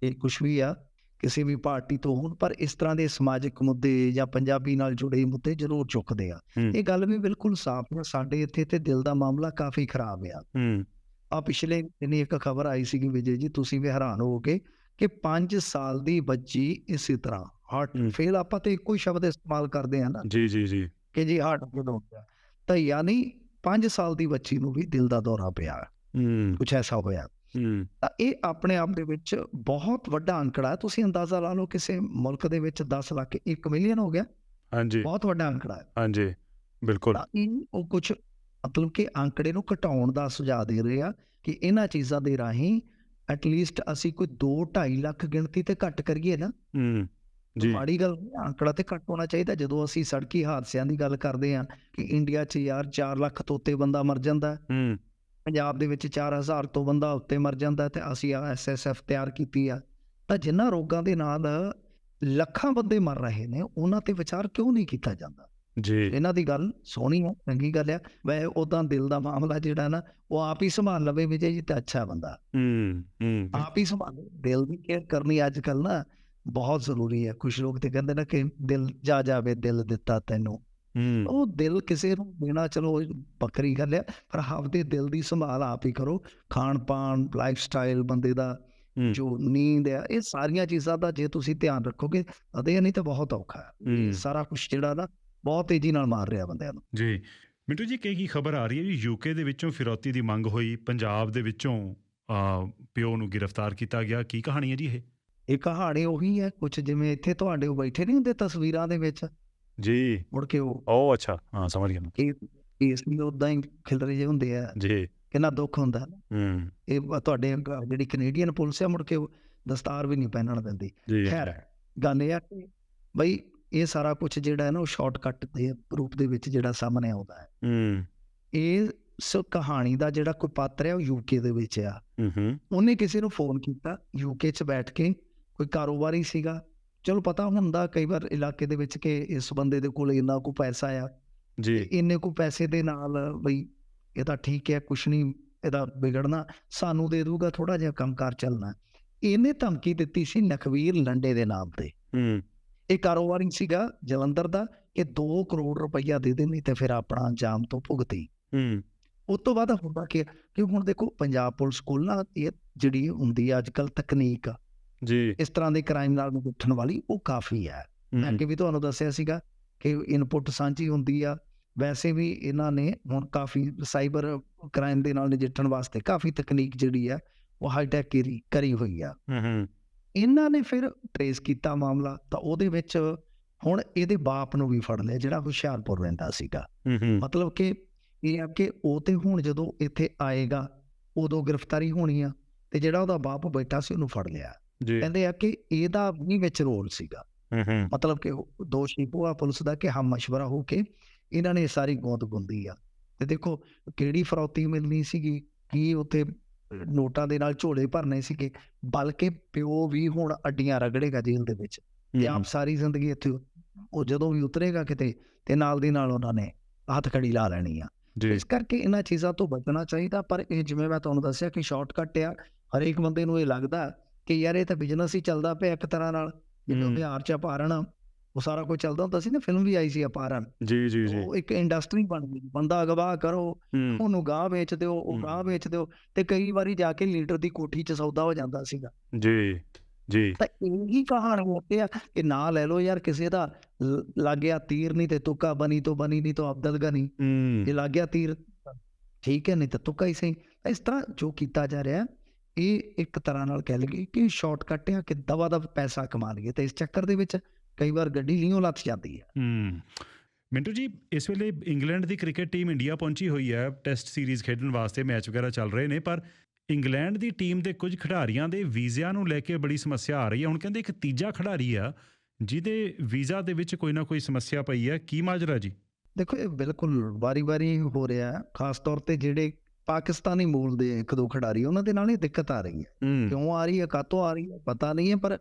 ਇਹ ਕੁਝ ਵੀ ਆ ਕਿਸੇ ਵੀ ਪਾਰਟੀ ਤੋਂ ਹੋਣ ਪਰ ਇਸ ਤਰ੍ਹਾਂ ਦੇ ਸਮਾਜਿਕ ਮੁੱਦੇ ਜਾਂ ਪੰਜਾਬੀ ਨਾਲ ਜੁੜੇ ਮੁੱਦੇ ਜ਼ਰੂਰ ਚੁੱਕਦੇ ਆ। ਇਹ ਗੱਲ ਵੀ ਬਿਲਕੁਲ ਸਾਫ਼ ਹੈ ਸਾਡੇ ਇੱਥੇ ਤੇ ਦਿਲ ਦਾ ਮਾਮਲਾ ਕਾਫੀ ਖਰਾਬ ਆ ਆ ਪਿਛਲੇ ਦਿਨੀ ਇੱਕ ਖਬਰ ਆਈ ਸੀਗੀ ਵਿਜੇ ਜੀ ਤੁਸੀਂ ਵੀ ਹੈਰਾਨ ਹੋਵੋਗੇ ਕਿ 5 ਸਾਲ ਦੀ ਬੱਚੀ ਇਸੇ ਤਰ੍ਹਾਂ ਹਾਰਟ। ਫੇਲ ਆਪਾਂ ਤੇ ਇੱਕੋ ਹੀ ਸ਼ਬਦ ਇਸਤੇਮਾਲ ਕਰਦੇ ਹਾਂ ਨਾ। ਜੀ ਜੀ ਜੀ। ਕਿ ਜੀ ਹਾਰਟ ਫੇਲ ਹੋ ਗਿਆ। ਤਾਂ ਯਾਨੀ 5 ਸਾਲ ਦੀ ਬੱਚੀ ਨੂੰ ਵੀ ਦਿਲ ਦਾ ਦੌਰਾ ਪਿਆ। ਹੂੰ। ਕੁਝ ਐਸਾ ਹੋਇਆ। ਹੂੰ। ਤਾਂ ਇਹ ਆਪਣੇ ਆਪ ਦੇ ਵਿੱਚ ਬਹੁਤ ਵੱਡਾ ਅੰਕੜਾ ਹੈ। ਤੁਸੀਂ ਅੰਦਾਜ਼ਾ ਲਾ ਲਓ ਕਿਸੇ ਮੁਲਕ ਦੇ ਵਿੱਚ 10 ਲੱਖ 1 ਮਿਲੀਅਨ ਹੋ ਗਿਆ। ਹਾਂਜੀ। ਬਹੁਤ ਵੱਡਾ ਅੰਕੜਾ ਹੈ। ਹਾਂਜੀ ਬਿਲਕੁਲ। ਉਹ ਕੁਝ ਮਤਲਬ ਕਿ ਅੰਕੜੇ ਨੂੰ ਘਟਾਉਣ ਦਾ ਸੁਝਾਅ ਦੇ ਰਹੇ ਆ ਕਿ ਇਹਨਾਂ ਚੀਜ਼ਾਂ ਦੇ ਰਾਹੀਂ ਐਟਲੀਸਟ ਅਸੀਂ ਕੋਈ 2 2.5 ਲੱਖ ਗਿਣਤੀ ਤੇ ਘੱਟ ਕਰੀਏ ਨਾ। ਹੂੰ। ਮਾੜੀ ਗੱਲ ਅੰਕੜਾ ਤੇ ਘੱਟ ਹੋਣਾ ਚਾਹੀਦਾ। ਜਦੋਂ ਅਸੀਂ ਸੜਕੀ ਹਾਦਸਿਆਂ ਦੀ ਗੱਲ ਕਰਦੇ ਹਾਂ ਕਿ ਇੰਡੀਆ 'ਚ ਯਾਰ 4 ਲੱਖ ਤੋਂ ਉੱਤੇ ਬੰਦਾ ਮਰ ਜਾਂਦਾ ਹੈ, ਪੰਜਾਬ ਦੇ ਵਿੱਚ 4000 ਤੋਂ ਬੰਦਾ ਉੱਤੇ ਮਰ ਜਾਂਦਾ ਤੇ ਅਸੀਂ ਆ ਐਸਐਸਐਫ ਤਿਆਰ ਕੀਤੀ ਆ ਤਾਂ ਜਿਨ੍ਹਾਂ ਰੋਗਾਂ ਦੇ ਨਾਲ ਲੱਖਾਂ ਬੰਦੇ ਮਰ ਰਹੇ ਨੇ ਉਹਨਾਂ ਤੇ ਵਿਚਾਰ ਕਿਉਂ ਨਹੀਂ ਕੀਤਾ ਜਾਂਦਾ? ਜੀ। ਇਹਨਾਂ ਦੀ ਗੱਲ ਸੋਹਣੀ ਹੈ ਚੰਗੀ ਗੱਲ ਆ। ਵੈ ਉਦਾਂ ਦਿਲ ਦਾ ਮਾਮਲਾ ਜਿਹੜਾ ਨਾ ਉਹ ਆਪ ਹੀ ਸੰਭਾਲ ਲਵੇ ਵਿਜੇ ਜੀ ਤੇ ਅੱਛਾ ਬੰਦਾ। ਹੂੰ ਹੂੰ। ਆਪ ਹੀ ਸੰਭਾਲੇ ਦਿਲ ਦੀ ਕੇਅਰ ਕਰਨੀ ਅੱਜ ਕੱਲ ਨਾ ਬਹੁਤ ਜ਼ਰੂਰੀ ਹੈ। ਕੁਝ ਲੋਕ ਤੇ ਕਹਿੰਦੇ ਨੇ ਕਿ ਦਿਲ ਜਾ ਜਾਵੇ ਦਿਲ ਦਿੱਤਾ ਤੈਨੂੰ। ਉਹ ਦਿਲ ਕਿਸੇ ਨੂੰ ਦੇਣਾ ਚਲੋ ਵੱਖਰੀ ਗੱਲ ਹੈ ਪਰ ਆਪਦੇ ਦਿਲ ਦੀ ਸੰਭਾਲ ਆਪ ਹੀ ਕਰੋ। ਖਾਣ ਪਾਣ ਲਾਈਫ ਸਟਾਈਲ ਬੰਦੇ ਦਾ। ਜੋ ਨੀਂਦ ਹੈ ਇਹ ਸਾਰੀਆਂ ਚੀਜ਼ਾਂ ਦਾ ਜੇ ਤੁਸੀਂ ਧਿਆਨ ਰੱਖੋਗੇ ਅਦੇ ਨਹੀਂ ਤਾਂ ਬਹੁਤ ਔਖਾ ਹੈ। ਸਾਰਾ ਕੁਝ ਜਿਹੜਾ ਨਾ ਬਹੁਤ ਤੇਜ਼ੀ ਨਾਲ ਮਾਰ ਰਿਹਾ ਬੰਦਿਆਂ ਨੂੰ। ਜੀ। ਮਿੰਟੂ ਜੀ ਕੀ ਕੀ ਖਬਰ ਆ ਰਹੀ ਹੈ ਜੀ। ਯੂਕੇ ਦੇ ਵਿੱਚੋਂ ਫਿਰੌਤੀ ਦੀ ਮੰਗ ਹੋਈ ਪੰਜਾਬ ਦੇ ਵਿੱਚੋਂ ਪਿਓ ਨੂੰ ਗ੍ਰਿਫਤਾਰ ਕੀਤਾ ਗਿਆ। ਕੀ ਕਹਾਣੀ ਹੈ ਜੀ ਇਹ? ਇਹ ਕਹਾਣੀ ਉਹੀ ਹੈ ਕੁਝ ਜਿਵੇਂ ਇੱਥੇ ਤੁਹਾਡੇ ਬੈਠੇ ਨਹੀਂ ਹੁੰਦੇ ਤਸਵੀਰਾਂ ਦੇ ਵਿੱਚ? ਜੀ। ਮੁੜ ਕੇ ਉਹ ਉਹ ਅੱਛਾ। ਹਾਂ ਸਮਝ ਗਿਆ। ਇਹ ਇਸ ਵੀ ਉਦਾਂ ਹੀ ਖਿਲਰੇ ਜਿਹੇ ਹੁੰਦੇ ਆ। ਜੀ। ਕਿੰਨਾ ਦੁੱਖ ਹੁੰਦਾ। ਹੈ। ਨਾ। ਇਹ ਤੁਹਾਡੇ ਜਿਹੜੀ ਕੈਨੇਡੀਅਨ ਪੁਲਿਸ ਆ ਮੁੜ ਕੇ ਦਸਤਾਰ ਵੀ ਨਹੀਂ ਪਹਿਨਣ ਦਿੰਦੀ। ਜੀ। ਖੈਰ ਗੱਲ ਇਹ ਆ ਕਿ ਬਈ ਇਹ ਸਾਰਾ ਕੁਝ ਜਿਹੜਾ ਹੈ ਨਾ ਉਹ ਸ਼ਾਰਟਕਟ ਦੇ ਰੂਪ ਦੇ ਵਿੱਚ ਜਿਹੜਾ ਸਾਹਮਣੇ ਆਉਂਦਾ ਹੈ। ਹੂੰ। ਇਹ ਸ ਕਹਾਣੀ ਦਾ ਜਿਹੜਾ ਕੋਈ ਪਾਤਰ ਹੈ ਉਹ ਯੂਕੇ ਦੇ ਵਿੱਚ ਆ। ਹੂੰ ਹੂੰ। ਉਹਨੇ ਕਿਸੇ ਨੂੰ ਫੋਨ ਕੀਤਾ ਯੂਕੇ 'ਚ ਬੈਠ ਕੇ ਕੋਈ ਕਾਰੋਬਾਰੀ ਸੀਗਾ। ਚਲੋ ਪਤਾ ਹੁੰਦਾ ਕਈ ਵਾਰ ਇਲਾਕੇ ਦੇ ਵਿੱਚ ਕਿ ਇਸ ਬੰਦੇ ਦੇ ਕੋਲ ਇੰਨਾ ਕੁ ਪੈਸਾ ਆ ਜੀ। ਇੰਨੇ ਕੁ ਪੈਸੇ ਦੇ ਨਾਲ ਬਈ ਇਹ ਤਾਂ ਠੀਕ ਹੈ ਕੁਛ ਨਹੀਂ ਇਹਦਾ ਵਿਗੜਨਾ ਸਾਨੂੰ ਦੇ ਦੂਗਾ ਥੋੜਾ ਜਿਹਾ ਕੰਮਕਾਰ ਚੱਲਣਾ। ਇਹਨੇ ਧਮਕੀ ਦਿੱਤੀ ਸੀ ਨਖਵੀਰ ਲੰਡੇ ਦੇ ਨਾਮ ਤੇ। ਹੂੰ। ਇਹ ਕਾਰੋਬਾਰੀ ਸੀਗਾ ਜਲੰਧਰ ਦਾ ਕਿ 2 ਕਰੋੜ ਰੁਪਈਆ ਦੇ ਦੇ ਨਹੀਂ ਤੇ ਫਿਰ ਆਪਣਾ ਅੰਜਾਮ ਤੋਂ ਭੁਗਤੀ। ਹੂੰ। ਉਸ ਤੋਂ ਬਾਅਦ ਹੁੰਦਾ ਕਿ ਕਿ ਹੁਣ ਦੇਖੋ ਪੰਜਾਬ ਪੁਲਿਸ ਕੋਲ ਨਾ ਇਹ ਜਿਹੜੀ ਹੁੰਦੀ ਆ ਅੱਜ ਕੱਲ ਤਕਨੀਕ ਜੀ। ਇਸ ਤਰ੍ਹਾਂ ਦੇ ਕ੍ਰਾਈਮ ਨਾਲ ਨਿਪਟਣ ਵਾਲੀ ਉਹ ਕਾਫੀ ਹੈ। ਮੈਂ ਅੱਗੇ ਵੀ ਤੁਹਾਨੂੰ ਦੱਸਿਆ ਸੀਗਾ ਕਿ ਇਨਪੁਟ ਸਾਂਝੀ ਹੁੰਦੀ ਆ। ਵੈਸੇ ਵੀ ਇਹਨਾਂ ਨੇ ਹੁਣ ਕਾਫੀ ਸਾਈਬਰ ਕ੍ਰਾਈਮ ਦੇ ਨਾਲ ਨਜਿੱਠਣ ਵਾਸਤੇ ਕਾਫੀ ਤਕਨੀਕ ਜਿਹੜੀ ਆ ਉਹ ਹਾਈਟੈਕ ਕਰੀ ਕਰੀ ਹੋਈ ਆ। ਇਹਨਾਂ ਨੇ ਫਿਰ ਟਰੇਸ ਕੀਤਾ ਮਾਮਲਾ ਤਾਂ ਉਹਦੇ ਵਿੱਚ ਹੁਣ ਇਹਦੇ ਬਾਪ ਨੂੰ ਵੀ ਫੜ ਲਿਆ ਜਿਹੜਾ ਹੁਸ਼ਿਆਰਪੁਰ ਰਹਿੰਦਾ ਸੀਗਾ। ਮਤਲਬ ਕਿ ਇਹ ਆ ਕਿ ਉਹ ਤੇ ਹੁਣ ਜਦੋਂ ਇੱਥੇ ਆਏਗਾ ਉਦੋਂ ਗ੍ਰਿਫਤਾਰੀ ਹੋਣੀ ਆ ਤੇ ਜਿਹੜਾ ਉਹਦਾ ਬਾਪ ਬੈਠਾ ਸੀ ਉਹਨੂੰ ਫੜ ਲਿਆ। ਜੀ। ਕਹਿੰਦੇ ਆ ਕਿ ਇਹਦਾ ਵੀ ਵਿੱਚ ਰੋਲ ਸੀਗਾ। ਹੂੰ ਮਤਲਬ ਕਿ ਦੋਸ਼ੀ ਭੂਆ ਪੁਲਿਸ ਦਾ ਕਿ ਹਮ ਮਸ਼ਵਰਾ ਹੋ ਕੇ ਇਹਨਾਂ ਨੇ ਸਾਰੀ ਗੋਂਦ ਗੁੰਦੀ ਆ। ਤੇ ਦੇਖੋ ਕਿਹੜੀ ਫਰੌਤੀ ਮਿਲਣੀ ਸੀਗੀ? ਕੀ ਉੱਥੇ ਨੋਟਾਂ ਦੇ ਨਾਲ ਝੋਲੇ ਭਰਨੇ ਸੀਗੇ? ਬਲਕਿ ਪਿਓ ਵੀ ਹੁਣ ਅੱਡੀਆਂ ਰਗੜੇਗਾ ਜੇਲ੍ਹ ਦੇ ਵਿੱਚ। ਤੇ ਆਪ ਸਾਰੀ ਜ਼ਿੰਦਗੀ ਇੱਥੇ ਉਹ ਜਦੋਂ ਵੀ ਉਤਰੇਗਾ ਕਿਤੇ ਤੇ ਨਾਲ ਦੀ ਨਾਲ ਉਹਨਾਂ ਨੇ ਹੱਥ ਖੜੀ ਲਾ ਲੈਣੀ ਆ। ਇਸ ਕਰਕੇ ਇਹਨਾਂ ਚੀਜ਼ਾਂ ਤੋਂ ਬਚਣਾ ਚਾਹੀਦਾ। ਪਰ ਇਹ ਜਿਵੇਂ ਮੈਂ ਤੁਹਾਨੂੰ ਦੱਸਿਆ ਕਿ ਸ਼ਾਰਟਕਟ ਆ। ਹਰੇਕ ਬੰਦੇ ਨੂੰ ਇਹ ਲੱਗਦਾ ਕਿ ਯਾਰ ਇਹ ਤਾਂ ਬਿਜ਼ਨਸ ਹੀ ਚੱਲਦਾ ਪਿਆ ਇੱਕ ਤਰ੍ਹਾਂ ਨਾਲ। ਹੂੰ। ਬਿਹਾਰ ਚ ਅਪਹਰਨ ਆ, ਉਹ ਸਾਰਾ ਕੁਝ ਚੱਲਦਾ ਹੁੰਦਾ ਸੀ ਨਾ ਫਿਲਮ ਵੀ ਆਈ ਸੀ ਅਪਹਰਨ ਜੀ ਜੀ ਜੀ ਉਹ ਇੱਕ ਇੰਡਸਟਰੀ ਬਣ ਗਈ। ਬੰਦਾ ਅਗਵਾ ਕਰੋ ਉਹਨੂੰ ਗਾਹ ਵੇਚ ਦਿਓ ਉਹ। ਗਾਹ ਵੇਚ ਦਿਓ ਤੇ ਕਈ ਵਾਰੀ ਜਾ ਕੇ ਲੀਡਰ ਦੀ ਕੋਠੀ 'ਚ ਸੌਦਾ ਹੋ ਜਾਂਦਾ ਸੀਗਾ। ਜੀ ਜੀ। ਤਾਂ ਇਹੀ ਕਹਾਣੀ ਹੋਤੇ ਆ ਕਿ ਨਾ ਲੈ ਲਓ ਯਾਰ ਕਿਸੇ ਦਾ ਲ- ਲੱਗ ਗਿਆ ਤੀਰ ਨਹੀਂ ਤੇ ਤੁੱਕਾ ਬਣੀ ਤੋਂ ਬਣੀ ਨਹੀਂ ਤੋਂ ਅਬਦਲ ਗਨੀ। ਜੇ ਲੱਗ ਗਿਆ ਤੀਰ ਠੀਕ ਹੈ ਨਹੀਂ ਤਾਂ ਤੁੱਕਾ ਹੀ ਸਹੀ। ਇਸ ਤਰ੍ਹਾਂ ਜੋ ਕੀਤਾ ਜਾ ਰਿਹਾ ਇਹ ਇੱਕ ਤਰ੍ਹਾਂ ਨਾਲ ਕਹਿ ਲਈਏ ਕਿ ਸ਼ਾਰਟਕਟ ਆ ਕਿ ਦਵਾ ਦਵ ਪੈਸਾ ਕਮਾ ਲਈਏ ਤੇ ਇਸ ਚੱਕਰ ਦੇ ਵਿੱਚ ਕਈ ਵਾਰ ਗੱਡੀ ਲੀਓ ਲੱਥ ਜਾਂਦੀ ਹੈ। ਹੂੰ। ਮਿੰਟੂ ਜੀ ਇਸ ਵੇਲੇ ਇੰਗਲੈਂਡ ਦੀ ਕ੍ਰਿਕਟ ਟੀਮ ਇੰਡੀਆ ਪਹੁੰਚੀ ਹੋਈ ਹੈ। ਟੈਸਟ ਸੀਰੀਜ਼ ਖੇਡਣ ਵਾਸਤੇ ਮੈਚ ਵਗੈਰਾ ਚੱਲ ਰਹੇ ਨੇ ਪਰ ਇੰਗਲੈਂਡ ਦੀ ਟੀਮ ਦੇ ਕੁਝ ਖਿਡਾਰੀਆਂ ਦੇ ਵੀਜ਼ਿਆਂ ਨੂੰ ਲੈ ਕੇ ਬੜੀ ਸਮੱਸਿਆ ਆ ਰਹੀ ਹੈ। ਹੁਣ ਕਹਿੰਦੇ ਇੱਕ ਤੀਜਾ ਖਿਡਾਰੀ ਆ ਜਿਹਦੇ ਵੀਜ਼ਾ ਦੇ ਵਿੱਚ ਕੋਈ ਨਾ ਕੋਈ ਸਮੱਸਿਆ ਪਈ ਹੈ। ਕੀ ਮਾਜਰਾ ਜੀ? ਦੇਖੋ ਇਹ ਬਿਲਕੁਲ ਵਾਰੀ-ਵਾਰੀ ਹੋ ਰਿਹਾ ਹੈ। ਖਾਸ ਤੌਰ ਤੇ ਜਿਹੜੇ ਪਾਕਿਸਤਾਨੀ ਮੂਲ ਦੇ ਇੱਕ ਦੋ ਖਿਡਾਰੀ ਉਹਨਾਂ ਦੇ ਨਾਲ ਇਹ ਦਿੱਕਤ ਆ ਰਹੀ ਹੈ। ਕਿਉਂ ਆ ਰਹੀ ਹੈ ਕਾਤੋਂ ਆ ਰਹੀ ਹੈ ਪਤਾ ਨਹੀਂ ਹੈ ਪਰ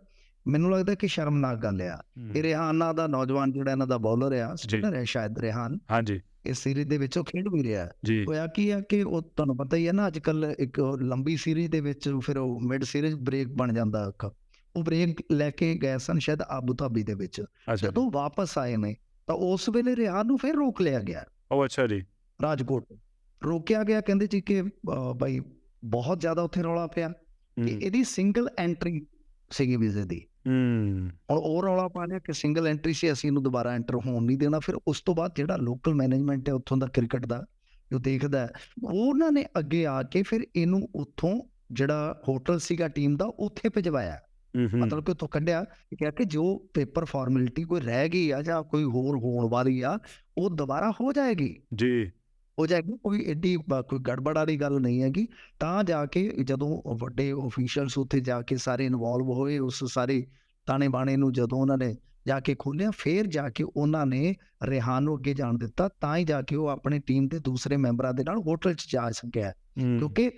ਮੈਨੂੰ ਲੱਗਦਾ ਕਿ ਸ਼ਰਮਨਾਕ ਗੱਲ ਆ। ਇਹ ਰਿਹਾਨ ਦਾ ਨੌਜਵਾਨ ਜਿਹੜਾ ਇਹਨਾਂ ਦਾ ਬੌਲਰ ਆ ਸਪਿਨਰ ਹੈ ਸ਼ਾਇਦ ਰਿਹਾਨ। ਹਾਂਜੀ। ਇਸ ਸੀਰੀਜ਼ ਦੇ ਵਿੱਚ ਉਹ ਖੇਡ ਵੀ ਰਿਹਾ। ਹੋਇਆ ਕੀ ਆ ਕਿ ਉਹ ਤੁਹਾਨੂੰ ਪਤਾ ਹੀ ਹੈ ਨਾ ਅੱਜ ਕੱਲ ਇੱਕ ਲੰਬੀ ਸੀਰੀਜ਼ ਦੇ ਵਿੱਚ ਫਿਰ ਉਹ ਮਿਡ ਸੀਰੀਜ਼ ਬ੍ਰੇਕ ਬਣ ਜਾਂਦਾ ਉਹ ਬ੍ਰੇਕ ਲੈ ਕੇ ਗਏ ਸਨ ਸ਼ਾਇਦ ਆਬੂ ਧਾਬੀ ਦੇ ਵਿੱਚ। ਜਦੋਂ ਵਾਪਸ ਆਏ ਨੇ ਤਾਂ ਉਸ ਵੇਲੇ ਰਿਆਨ ਨੂੰ ਫਿਰ ਰੋਕ ਲਿਆ ਗਿਆ। ਉਹ ਅੱਛਾ ਜੀ। ਰਾਜਕੋਟ ਰੋਕਿਆ ਗਿਆ ਕਹਿੰਦੇ ਜੀ ਕਿ ਬਾਈ ਬਹੁਤ ਜ਼ਿਆਦਾ ਉੱਥੇ ਰੌਲਾ ਪਿਆ। ਇਹਦੀ ਸਿੰਗਲ ਐਂਟਰੀ ਸੀਗੀ ਵੀਜ਼ੇ ਦੀ। ਹੂੰ। ਹੁਣ ਉਹ ਰੌਲਾ ਪਾ ਲਿਆ ਕਿ ਸਿੰਗਲ ਐਂਟਰੀ ਸੀ ਅਸੀਂ ਇਹਨੂੰ ਦੁਬਾਰਾ ਐਂਟਰ ਹੋਣ ਨਹੀਂ ਦੇਣਾ। ਫਿਰ ਉਸ ਤੋਂ ਬਾਅਦ ਜਿਹੜਾ ਲੋਕਲ ਮੈਨੇਜਮੈਂਟ ਹੈ ਉੱਥੋਂ ਦਾ ਕ੍ਰਿਕਟ ਦਾ ਜੋ ਦੇਖਦਾ ਉਹਨਾਂ ਨੇ ਅੱਗੇ ਆ ਕੇ ਫਿਰ ਇਹਨੂੰ ਉੱਥੋਂ ਜਿਹੜਾ ਹੋਟਲ ਸੀਗਾ ਟੀਮ ਦਾ ਉੱਥੇ ਭਿਜਵਾਇਆ। ਮਤਲਬ ਕਿ ਉੱਥੋਂ ਕੱਢਿਆ ਕਿ ਕਿਹਾ ਕਿ ਜੋ ਪੇਪਰ ਫਾਰਮੈਲਿਟੀ ਕੋਈ ਰਹਿ ਗਈ ਆ ਜਾਂ ਕੋਈ ਹੋਰ ਹੋਣ ਵਾਲੀ ਆ ਉਹ ਦੁਬਾਰਾ ਹੋ ਜਾਏਗੀ। ਜੀ। ਹੋ ਜਾਏਗੀ ਕੋਈ ਐਡੀ ਕੋਈ ਗੜਬੜ ਵਾਲੀ ਗੱਲ ਨਹੀਂ ਹੈਗੀ। ਤਾਂ ਜਾ ਕੇ ਜਦੋਂ ਵੱਡੇ ਅਫੀਸ਼ੀਅਲਸ ਉੱਥੇ ਜਾ ਕੇ ਸਾਰੇ ਇਨਵੋਲਵ ਹੋਏ ਉਸ ਸਾਰੇ ਤਾਣੇ ਬਾਣੇ ਨੂੰ ਜਦੋਂ ਉਹਨਾਂ ਨੇ ਜਾ ਕੇ ਖੋਲਿਆ ਫਿਰ ਜਾ ਕੇ ਉਹਨਾਂ ਨੇ ਰਿਹਾਨ ਨੂੰ ਅੱਗੇ ਜਾਣ ਦਿੱਤਾ ਤਾਂ ਹੀ ਜਾ ਕੇ ਉਹ ਆਪਣੀ ਟੀਮ ਦੇ ਦੂਸਰੇ ਮੈਂਬਰਾਂ ਦੇ ਨਾਲ ਹੋਟਲ 'ਚ ਜਾ ਸਕਿਆ। ਕਿਉਂਕਿ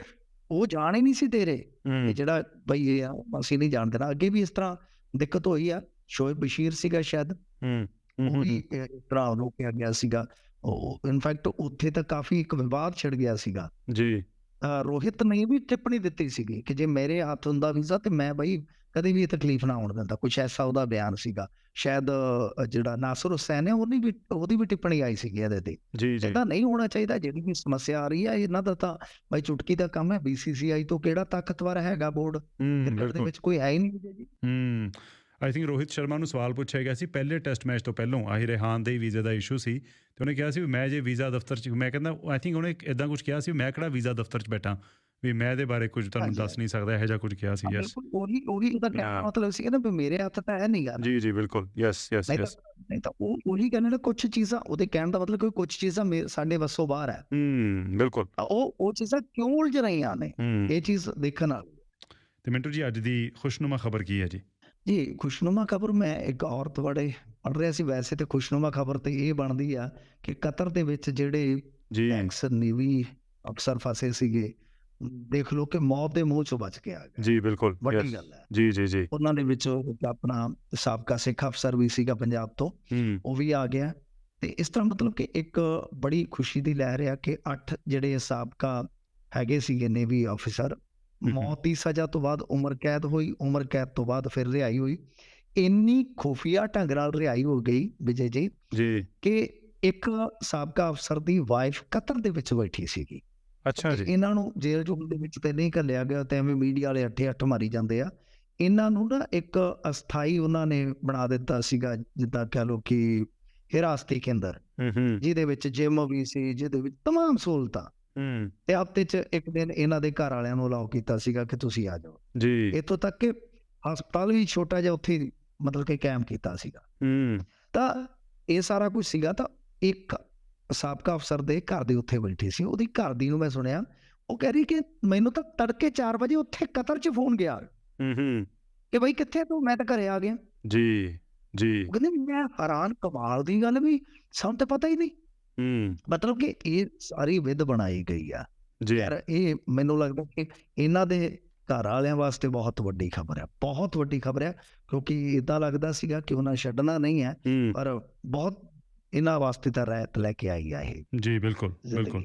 ਉਹ ਜਾਣ ਹੀ ਨਹੀਂ ਸੀ ਇਹ ਹੂੰ। ਜਿਹੜਾ ਬਈ ਇਹ ਆ ਅਸੀਂ ਨਹੀਂ ਜਾਣ ਦੇਣਾ। ਅੱਗੇ ਵੀ ਇਸ ਤਰ੍ਹਾਂ ਦਿੱਕਤ ਹੋਈ ਆ। ਸ਼ੋਇਬ ਬਸ਼ੀਰ ਸੀਗਾ ਸ਼ਾਇਦ। ਹੂੰ। ਉਹ ਵੀ ਇਸ ਤਰ੍ਹਾਂ ਰੋਕਿਆ ਗਿਆ ਸੀਗਾ। ਉਹ ਇਨਫੈਕਟ ਉੱਥੇ ਤਾਂ ਕਾਫੀ ਇੱਕ ਵਿਵਾਦ ਛਿੜ ਗਿਆ ਸੀਗਾ। ਜੀ। ਰੋਹਿਤ ਨੇ ਵੀ ਟਿੱਪਣੀ ਦਿੱਤੀ ਸੀਗੀ ਕਿ ਜੇ ਮੇਰੇ ਹੱਥ ਹੁੰਦਾ ਵੀਜ਼ਾ ਤੇ ਮੈਂ ਬਈ ਕਦੇ ਵੀ ਇਹ ਤਕਲੀਫ ਨਾ ਹੋਣ ਦਿੰਦਾ। ਕੁਛ ਐਸਾ ਉਹਦਾ ਬਿਆਨ ਸੀਗਾ। ਸ਼ਾਇਦ ਜਿਹੜਾ ਨਾਸਰ ਹੁਸੈਨ ਹੈ ਉਹਦੀ ਵੀ ਉਹਦੀ ਵੀ ਟਿੱਪਣੀ ਆਈ ਸੀਗੀ ਇਹਦੇ ਤੇ। ਜੀ ਜੀ। ਇਹਦਾ ਨਹੀਂ ਹੋਣਾ ਚਾਹੀਦਾ ਜਿਹੜੀ ਵੀ ਸਮੱਸਿਆ ਆ ਰਹੀ ਹੈ ਇਹਨਾਂ ਦਾ ਤਾਂ ਬਈ ਚੁਟਕੀ ਦਾ ਕੰਮ ਹੈ। BCCI ਤੋਂ ਕਿਹੜਾ ਤਾਕਤਵਰ ਹੈਗਾ ਬੋਰਡ? ਕ੍ਰਿਕਟ ਦੇ ਵਿੱਚ ਕੋਈ ਹੈ ਹੀ ਨਹੀਂ ਜੀ। ਹੂੰ। ਆਈ ਥਿੰਕ ਰੋਹਿਤ ਸ਼ਰਮਾ ਨੂੰ ਸਵਾਲ ਪੁੱਛਿਆ ਗਿਆ ਸੀ ਪਹਿਲੇ ਟੈਸਟ ਮੈਚ ਤੋਂ ਪਹਿਲਾਂ ਆਹੀ ਰਿਹਾਨ ਦੇ ਵੀਜ਼ੇ ਦਾ ਇਸ਼ੂ ਸੀ ਤੇ ਉਹਨੇ ਕਿਹਾ ਸੀ ਵੀ ਮੈਂ ਜੇ ਵੀਜ਼ਾ ਦਫ਼ਤਰ 'ਚ ਮੈਂ ਕਹਿੰਦਾ ਆਈ ਥਿੰਕ ਉਹਨੇ ਇਦਾਂ ਕੁਝ ਕਿਹਾ ਸੀ ਮੈਂ ਕਿਹੜਾ ਵੀਜ਼ਾ ਦਫ਼ਤਰ 'ਚ ਬੈਠਾ? ਵੀ ਮੈਂ ਇਹਦੇ ਬਾਰੇ ਕੁਝ ਤੁਹਾਨੂੰ ਦੱਸ ਨਹੀਂ ਸਕਦਾ ਇਹੋ ਜਿਹਾ ਕੁਝ ਕਿਹਾ ਸੀ ਯੈਸ ਬਿਲਕੁਲ ਉਹੀ ਉਹੀ ਉਹਦਾ ਕਹਿਣ. ਮਤਲਬ ਸੀ ਨਾ ਵੀ ਮੇਰੇ ਹੱਥ ਤਾਂ ਹੈ ਨਹੀਂ ਗੱਲ ਜੀ ਜੀ ਬਿਲਕੁਲ ਯੈਸ ਯੈਸ ਯੈਸ ਨਹੀਂ ਤਾਂ ਉਹ ਉਹੀ ਕਹਿੰਦੇ ਨੇ ਕੁਝ ਚੀਜ਼ਾਂ ਉਹਦੇ ਕਹਿਣ ਦਾ ਮਤਲਬ ਕੋਈ ਕੁਝ ਚੀਜ਼ਾਂ ਸਾਡੇ ਵੱਸੋਂ ਬਾਹਰ ਹੈ। ਹੂੰ ਬਿਲਕੁਲ। ਉਹ ਉਹ ਚੀਜ਼ਾਂ ਕਿਉਂ ਉਲਝ ਰਹੀਆਂ ਨੇ ਇਹ ਚੀਜ਼ ਦੇਖਣ ਵਾਲੀ। ਤੇ ਮਿੰਟੂ ਜੀ ਅੱਜ ਦੀ ਖੁਸ਼ਨੁਮਾ ਖਬਰ ਕੀ ਹੈ ਜੀ? ਜੀ ਖੁਸ਼ਨੁਮਾ ਖਬਰ ਮੈਂ ਇੱਕ ਔਰਤ ਬਾਰੇ ਪੜ੍ਹ ਰਿਹਾ ਸੀ। ਵੈਸੇ ਤੇ ਖੁਸ਼ਨੁਮਾ ਖਬਰ ਤੇ ਇਹ ਬਣਦੀ ਆ ਕਿ ਕਤਰ ਦੇ ਵਿੱਚ ਜਿਹੜੇ ਜੀ। ਟੈਕਸ ਨੀਵੀ ਅਫਸਰ ਫਸੇ ਸੀਗੇ ਦੇਖ ਲਓ ਕਿ ਮੌਤ ਦੇ ਮੂੰਹ ਚੋਂ ਬਚ ਕੇ ਆ ਗਿਆ ਜੀ ਬਿਲਕੁਲ। ਵੱਡੀ ਗੱਲ ਹੈ। ਜੀ ਜੀ ਜੀ। ਉਹਨਾਂ ਦੇ ਵਿੱਚ ਇੱਕ ਆਪਣਾ ਸਾਬਕਾ ਸਿੱਖ ਅਫਸਰ ਵੀ ਸੀਗਾ ਪੰਜਾਬ ਤੋਂ। ਹੂੰ। ਉਹ ਵੀ ਆ ਗਿਆ। ਤੇ ਇਸ ਤਰ੍ਹਾਂ ਮਤਲਬ ਕਿ ਇੱਕ ਬੜੀ ਖੁਸ਼ੀ ਦੀ ਲਹਿਰ ਆ ਕਿ ਅੱਠ ਜਿਹੜੇ ਸਾਬਕਾ ਹੈਗੇ ਸੀਗੇ ਨੇਵੀ ਆਫੀਸਰ ਹਮ। ਮੌਤ ਦੀ ਸਜ਼ਾ ਤੋਂ ਬਾਅਦ ਉਮਰ ਕੈਦ ਹੋਈ ਉਮਰ ਕੈਦ ਤੋਂ ਬਾਅਦ ਫਿਰ ਰਿਹਾਈ ਹੋਈ ਇੰਨੀ ਖੁਫੀਆ ਢੰਗ ਨਾਲ ਰਿਹਾਈ ਹੋ ਗਈ ਵਿਜੇ ਜੀ ਜੀ ਕਿ ਇੱਕ ਸਾਬਕਾ ਅਫਸਰ ਦੀ ਵਾਈਫ ਕਤਰ ਦੇ ਵਿੱਚ ਬੈਠੀ ਸੀਗੀ ਅੱਛਾ ਤੇ ਜੀ ਇਹਨਾਂ ਨੂੰ ਜੇਲ੍ਹ ਜੁਲ ਦੇ ਵਿੱਚ ਤੇ ਨਹੀਂ ਘੱਲਿਆ ਗਿਆ ਤੇ ਐਵੇਂ ਮੀਡੀਆ ਵਾਲੇ ਅੱਠੇ ਅੱਠ ਮਾਰੀ ਜਾਂਦੇ ਆ ਇਹਨਾਂ ਨੂੰ ਨਾ ਇੱਕ ਅਸਥਾਈ ਉਹਨਾਂ ਨੇ ਬਣਾ ਦਿੱਤਾ ਸੀਗਾ ਜਿੱਦਾਂ ਕਹ ਲੋ ਕਿ ਹਿਰਾਸਤੀ ਕੇਂਦਰ ਹੂੰ ਹੂੰ ਜਿਹਦੇ ਵਿੱਚ ਜਿਮ ਵੀ ਸੀ ਜਿਹਦੇ ਵਿੱਚ तमाम ਸਹੂਲਤਾਂ ਹੂੰ। ਤੇ ਹਫ਼ਤੇ 'ਚ ਇੱਕ ਦਿਨ ਇਹਨਾਂ ਦੇ ਘਰ ਵਾਲਿਆਂ ਨੂੰ ਅਲਾਉ ਕੀਤਾ ਸੀਗਾ ਕਿ ਤੁਸੀਂ ਆ ਜਾਓ। ਜੀ। ਇੱਥੋਂ ਤੱਕ ਕਿ ਹਸਪਤਾਲ ਵੀ ਛੋਟਾ ਜਿਹਾ ਉੱਥੇ ਮਤਲਬ ਕਿ ਕੈਂਪ ਕੀਤਾ ਸੀਗਾ। ਹੂੰ। ਤਾਂ ਇਹ ਸਾਰਾ ਕੁਝ ਸੀਗਾ ਤਾਂ ਇੱਕ ਸਾਬਕਾ ਅਫਸਰ ਦੇ ਘਰ ਦੇ ਉੱਥੇ ਬੈਠੀ ਸੀ। ਉਹਦੀ ਘਰ ਦੀ ਨੂੰ ਮੈਂ ਸੁਣਿਆ ਉਹ ਕਹਿ ਰਹੀ ਕਿ ਮੈਨੂੰ ਤਾਂ ਤੜਕੇ 4 ਵਜੇ ਉੱਥੇ ਕਤਰ 'ਚ ਫੋਨ ਗਿਆ। ਹੂੰ ਹੂੰ। ਕਿ ਬਈ ਕਿੱਥੇ ਤੂੰ? ਮੈਂ ਤਾਂ ਘਰੇ ਆ ਗਿਆ। ਜੀ ਜੀ। ਉਹ ਕਹਿੰਦੇ ਮੈਂ ਹੈਰਾਨ ਕਮਾਲ ਦੀ ਗੱਲ ਵੀ ਸਾਨੂੰ ਤਾਂ ਪਤਾ ਹੀ ਨਹੀਂ। ਹੂੰ। ਮਤਲਬ ਕਿ ਇਹ ਸਾਰੀ ਵਿਧ ਬਣਾਈ ਗਈ ਆ। ਜੀ। ਯਾਰ ਇਹ ਮੈਨੂੰ ਲੱਗਦਾ ਕਿ ਇਹਨਾਂ ਦੇ ਘਰ ਵਾਲਿਆਂ ਵਾਸਤੇ ਬਹੁਤ ਵੱਡੀ ਖਬਰ ਹੈ ਬਹੁਤ ਵੱਡੀ ਖਬਰ ਹੈ ਕਿਉਂਕਿ ਇਦਾਂ ਲੱਗਦਾ ਸੀਗਾ ਕਿ ਉਹਨਾਂ ਛੱਡਣਾ ਨਹੀਂ ਹੈ ਪਰ ਬਹੁਤ ਇਹਨਾਂ ਵਾਸਤੇ ਤਾਂ ਰਾਇਤ ਲੈ ਕੇ ਆਈ ਆ ਇਹ। ਜੀ ਬਿਲਕੁਲ। ਬਿਲਕੁਲ।